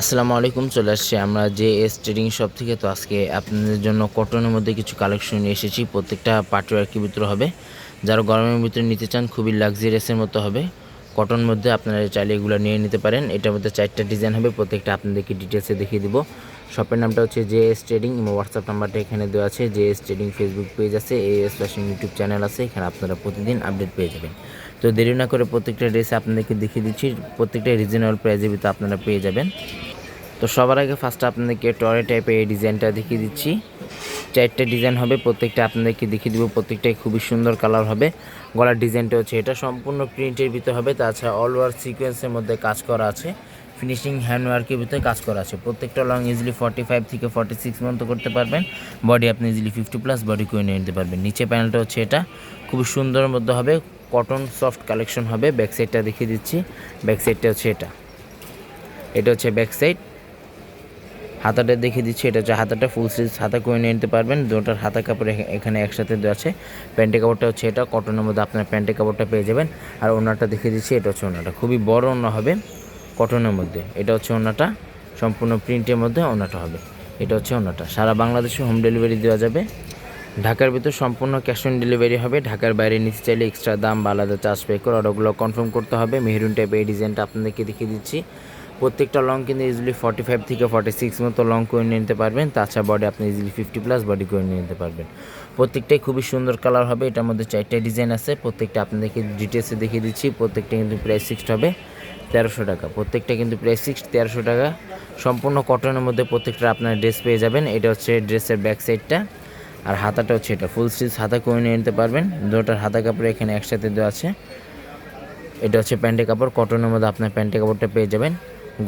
আসসালামু আলাইকুম, চলে আসছি আমরা যে এস ট্রেডিং শপ থেকে। তো আজকে আপনাদের জন্য কটনের মধ্যে কিছু কালেকশন নিয়ে এসেছি। প্রত্যেকটা পাটওয়ার্কের ভিতরে হবে। যারা গরমের ভিতরে নিতে চান, খুবই লাক্সারিয়াসের মতো হবে। কটন মধ্যে আপনারা চাইলে এগুলো নিয়ে নিতে পারেন। এটার মধ্যে চারটা ডিজাইন হবে, প্রত্যেকটা আপনাদেরকে ডিটেলসে দেখিয়ে দিব। শপের নামটা হচ্ছে জে এস ট্রেডিং এবং হোয়াটসঅ্যাপ নাম্বারটা এখানে দেওয়া আছে। J S trading Facebook page আছে A S fashion YouTube channel আছে, এখানে আপনারা প্রতিদিন আপডেট পেয়ে যাবেন। তো দেরি না করে প্রত্যেকটা ড্রেস আপনাদেরকে দেখিয়ে দিচ্ছি। প্রত্যেকটা রিজনেবল প্রাইজের ভিতরে আপনারা পেয়ে যাবেন। তো সবার আগে ফার্স্ট আপনাদেরকে টরে টাইপের এই ডিজাইনটা দেখিয়ে দিচ্ছি। চারটে ডিজাইন হবে, প্রত্যেকটা আপনাদেরকে দেখিয়ে দিব, প্রত্যেকটাই খুবই সুন্দর কালার হবে। গলার ডিজাইনটা হচ্ছে এটা, সম্পূর্ণ প্রিন্টের ভিতরে হবে, তাছাড়া অল ওভার সিকোয়েন্সের মধ্যে কাজ করা আছে। ফিনিশিং হ্যান্ডওয়ার্কের ভিতরে কাজ করা আছে। প্রত্যেকটা লং ইজিলি ফর্টি ফাইভ থেকে ফর্টি সিক্স পর্যন্ত করতে পারবেন। বডি আপনি ইজিলি ফিফটি প্লাস বডি করে নিয়ে নিতে পারবেন। নিচে প্যানেলটা হচ্ছে এটা। খুবই সুন্দরের মধ্যে হবে কটন সফট কালেকশন হবে। ব্যাক সাইডটা দেখিয়ে দিচ্ছি। ব্যাক সাইডটা হচ্ছে এটা। এটা হচ্ছে ব্যাক সাইড হাতাটা দেখিয়ে দিচ্ছি, এটা হচ্ছে হাতাটা ফুল স্লিভ হাতা করে নিয়ে নিতে পারবেন। দুটার হাতা কাপড় এখানে একসাথে দেওয়া আছে। প্যান্টের কাপড়টা হচ্ছে এটা কটনের মধ্যে আপনার প্যান্টের কাপড়টা পেয়ে যাবেন। আর ওনাটা দেখিয়ে দিচ্ছি, এটা হচ্ছে ওনাটা খুবই বড় ওনা হবে কটনের মধ্যে। এটা হচ্ছে ওনাটা সম্পূর্ণ প্রিন্টের মধ্যে ওনাটা হবে। এটা হচ্ছে ওনাটা সারা বাংলাদেশে হোম ডেলিভারি দেওয়া যাবে। ঢাকার ভিতর সম্পূর্ণ ক্যাশ অন ডেলিভারি হবে। ঢাকার বাইরে নিতে চাইলে এক্সট্রা দাম বা আলাদা চার্জ পে করে অর্ডারগুলো কনফার্ম করতে হবে। মেহরুন টাইপের এই ডিজাইনটা আপনাদেরকে দেখিয়ে দিচ্ছি। প্রত্যেকটা লং কিন্তু ইজিলি ফর্টি ফাইভ থেকে ফর্টি সিক্স মতো লং করে নিয়ে নিতে পারবেন। তাছাড়া বডি আপনি ইজিলি ফিফটি প্লাস বডি করে নিয়ে নিতে পারবেন। প্রত্যেকটাই খুবই সুন্দর কালার হবে, এটার মধ্যে চারটা ডিজাইন আছে। প্রত্যেকটা আপনাদেরকে ডিটেলসে দেখিয়ে দিচ্ছি, প্রত্যেকটা কিন্তু প্রাইস ফিক্সড হবে তেরোশো টাকা। প্রত্যেকটা কিন্তু প্রাইস ফিক্সড তেরোশো টাকা। সম্পূর্ণ কটনের মধ্যে প্রত্যেকটা আপনার ড্রেস পেয়ে যাবেন। এটা হচ্ছে ড্রেসের ব্যাক সাইডটা আর হাতাটা হচ্ছে এটা ফুল স্লিভ হাতা করে নিয়ে নিতে পারবেন। দুটার হাতা কাপড় এখানে একসাথে দেওয়া আছে। এটা হচ্ছে প্যান্টের কাপড় কটনের মধ্যে আপনার প্যান্টের কাপড়টা পেয়ে যাবেন।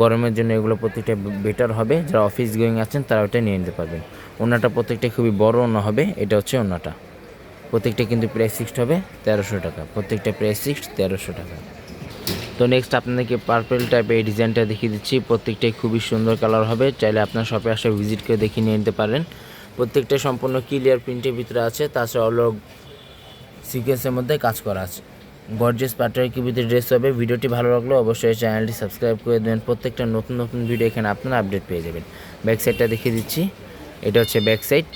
গরমের জন্য এগুলো প্রত্যেকটা বেটার হবে। যারা অফিস গোয়িং আছেন, তারা ওটা নিয়ে নিতে পারবেন। ওনাটা প্রত্যেকটা খুবই বড় ওনা হবে, এটা হচ্ছে ওনাটা প্রত্যেকটা কিন্তু প্রাইস ফিক্সড হবে, তেরোশো টাকা। প্রত্যেকটা প্রাইস ফিক্সড তেরোশো টাকা। তো নেক্সট আপনাদেরকে পার্পেল টাইপের এই ডিজাইনটা দেখিয়ে দিচ্ছি। প্রত্যেকটাই খুবই সুন্দর কালার হবে। চাইলে আপনার শপে আসে ভিজিট করে দেখিয়ে নিয়ে নিতে পারেন। প্রত্যেকটা সম্পূর্ণ ক্লিয়ার প্রিন্টের ভিতরে আছে, তাছাড়া অলগ সিকোয়েন্সের মধ্যে কাজ করা আছে। গর্জেস পাটার কিবিতে ড্রেস হবে, ভিডিওটি ভালো লাগলে অবশ্যই চ্যানেলটি সাবস্ক্রাইব করে দেবেন। প্রত্যেকটা নতুন নতুন ভিডিও এখানে আপনারা আপডেট পেয়ে যাবেন। ব্যাক সাইডটা দেখিয়ে দিচ্ছি। এটা হচ্ছে ব্যাক সাইড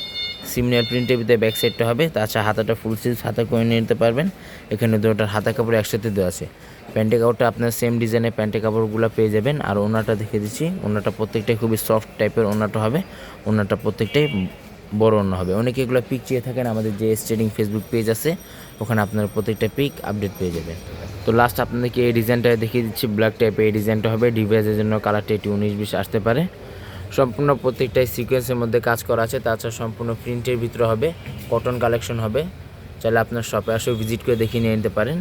সিমনিয়ার প্রিন্টের ভিতরে ব্যাক সাইডটা হবে। তাছাড়া হাতাটা ফুল সিজ হাতা করে নিতে পারবেন। এখানে দুটোর হাতা কাপড় একসাথে দেওয়া আছে। প্যান্টের কাপড়টা আপনার সেম ডিজাইনের প্যান্টের কাপড়গুলো পেয়ে যাবেন। আর ওনাটা দেখিয়ে দিচ্ছি। ওনাটা প্রত্যেকটাই খুবই সফট টাইপের ওনাটা হবে। ওনাটা প্রত্যেকটাই বড় অন্য হবে। অনেকে এগুলো পিক চেয়ে থাকেন, আমাদের যে স্টেডিং ফেসবুক পেজ আছে, ওখানে আপনার প্রত্যেকটা পিক আপডেট পেয়ে যাবেন। তো লাস্ট আপনাদেরকে এই ডিজাইনটা দেখিয়ে দিচ্ছি ব্ল্যাক টাইপের এই ডিজাইনটা হবে ডিভাইসের জন্য কালারটা একটু উনিশ বিশ আসতে পারে। সম্পূর্ণ প্রত্যেকটাই সিকোয়েন্সের মধ্যে কাজ করা আছে, তাছাড়া সম্পূর্ণ প্রিন্টের ভিতরে হবে কটন কালেকশন হবে। চাইলে আপনার শপে আসেও ভিজিট করে দেখিয়ে নিয়ে নিতে পারেন।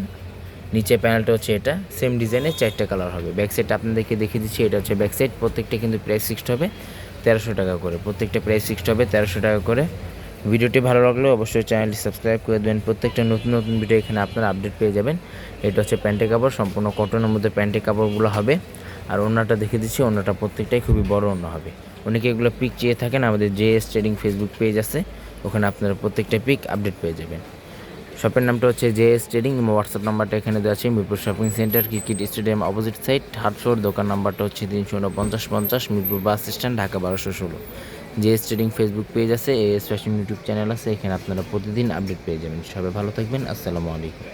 নিচে প্যানেলটা হচ্ছে এটা সেম ডিজাইনের চারটা কালার হবে। ব্যাক আপনাদেরকে দেখিয়ে দিচ্ছি, এটা হচ্ছে ব্যাক সাইড প্রত্যেকটা কিন্তু প্রাইস ফিক্সড হবে। তেরোশো টাকা করে। প্রত্যেকটা প্রাইস ফিক্সড হবে, তেরোশো টাকা করে। ভিডিওটি ভালো লাগলে অবশ্যই চ্যানেলটি সাবস্ক্রাইব করে দেবেন। প্রত্যেকটা নতুন নতুন ভিডিও এখানে আপনারা আপডেট পেয়ে যাবেন। এটা হচ্ছে প্যান্টের কাপড়, সম্পূর্ণ কটনের মধ্যে প্যান্টের কাপড়গুলো হবে। আর ওনাটা দেখে দিচ্ছি ওনাটা প্রত্যেকটাই খুবই বড় অন্য হবে। অনেকে এগুলো পিক চেয়ে থাকেন, আমাদের J S trading Facebook page আছে। ওখানে আপনারা প্রত্যেকটা পিক আপডেট পেয়ে যাবেন। শপের নামটা হচ্ছে জে এস ট্রেডিং হোয়াটসঅ্যাপ নাম্বারটা এখানে দেওয়া আছে, Mirpur shopping centre cricket stadium opposite side floor দোকান নাম্বারটা হচ্ছে তিনশো উনপঞ্চাশ পঞ্চাশ মিরপুর বাস স্ট্যান্ড ঢাকা বারোশো ষোলো। J S trading Facebook page আছে, A S fashion YouTube channel আছে, এখানে আপনারা প্রতিদিন আপডেট পেয়ে যাবেন। সবাই ভালো থাকবেন, আসসালামু আলাইকুম।